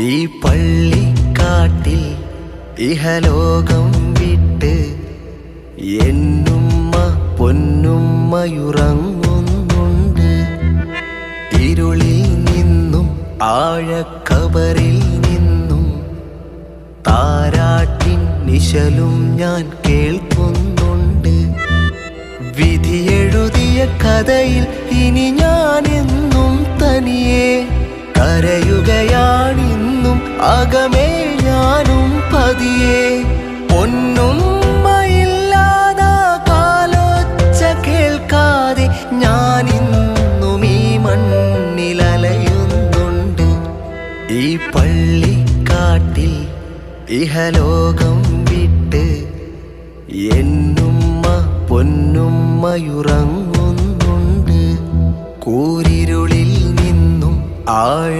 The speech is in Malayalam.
ഈ പള്ളിക്കാട്ടിൽ ഇഹലോകം വിട്ട് എന്നുമ്മ പൊന്നുമ്മയുറങ്ങുന്നുണ്ട്. ഇരുളിൽ നിന്നും ആഴക്കബറിൽ നിന്നും താരാട്ടിൻ നിശലും ഞാൻ കേൾക്കുന്നുണ്ട്. വിധിയെഴുതിയ കഥയിൽ ഇനി ഞാൻ എന്നും അകമേ ഞാനും പതിയെ. ഞാൻ ഇന്നും ഈ ഇഹലോകം വിട്ട് എന്നുമ്മ പൊന്നുമ്മയുറങ്ങുന്നുണ്ട് കൂരിരുളിൽ നിന്നും ആഴ